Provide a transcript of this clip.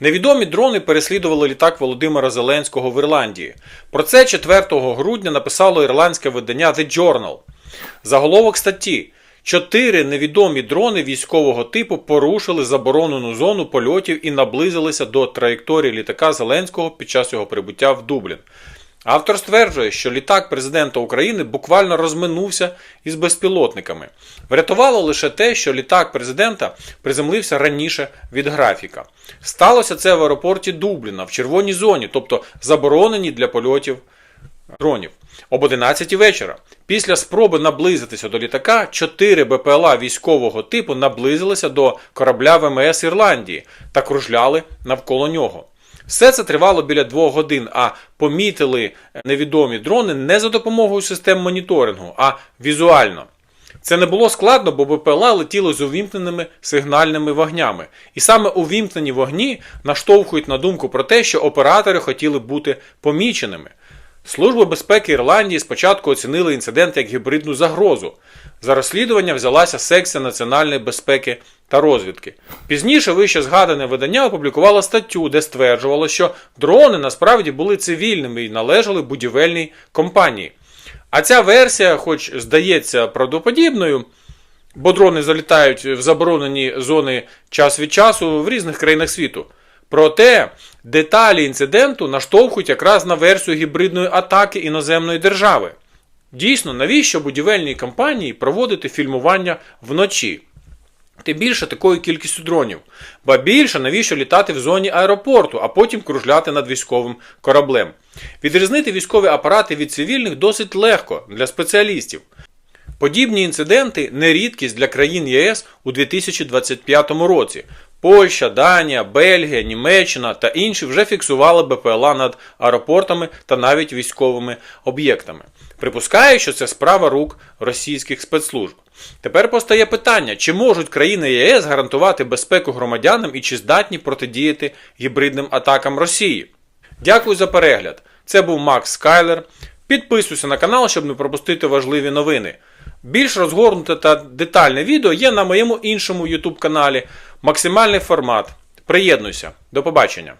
Невідомі дрони переслідували літак Володимира Зеленського в Ірландії. Про це 4 грудня написало ірландське видання The Journal. Заголовок статті. Чотири невідомі дрони військового типу порушили заборонену зону польотів і наблизилися до траєкторії літака Зеленського під час його прибуття в Дублін. Автор стверджує, що літак президента України буквально розминувся із безпілотниками. Врятувало лише те, що літак президента приземлився раніше від графіка. Сталося це в аеропорті Дубліна в червоній зоні, тобто забороненій для польотів дронів. Об 11 вечора. Після спроби наблизитися до літака, 4 БПЛА військового типу наблизилися до корабля ВМС Ірландії та кружляли навколо нього. Все це тривало біля двох годин, а помітили невідомі дрони не за допомогою систем моніторингу, а візуально. Це не було складно, бо БПЛА летіли з увімкненими сигнальними вогнями. І саме увімкнені вогні наштовхують на думку про те, що оператори хотіли бути поміченими. Служба безпеки Ірландії спочатку оцінили інцидент як гібридну загрозу. За розслідування взялася секція національної безпеки та розвідки. Пізніше вище згадане видання опублікувало статтю, де стверджувало, що дрони насправді були цивільними і належали будівельній компанії. А ця версія, хоч здається правдоподібною, бо дрони залітають в заборонені зони час від часу в різних країнах світу. Проте деталі інциденту наштовхують якраз на версію гібридної атаки іноземної держави. Дійсно, навіщо будівельній компанії проводити фільмування вночі? Тим більше такою кількістю дронів. Ба більше, навіщо літати в зоні аеропорту, а потім кружляти над військовим кораблем. Відрізнити військові апарати від цивільних досить легко для спеціалістів. Подібні інциденти не рідкість для країн ЄС у 2025 році. Польща, Данія, Бельгія, Німеччина та інші вже фіксували БПЛА над аеропортами та навіть військовими об'єктами. Припускаю, що це справа рук російських спецслужб. Тепер постає питання, чи можуть країни ЄС гарантувати безпеку громадянам і чи здатні протидіяти гібридним атакам Росії. Дякую за перегляд. Це був Макс Скайлер. Підписуйся на канал, щоб не пропустити важливі новини. Більш розгорнуте та детальне відео є на моєму іншому YouTube каналі. Максимальний формат. Приєднуйся. До побачення.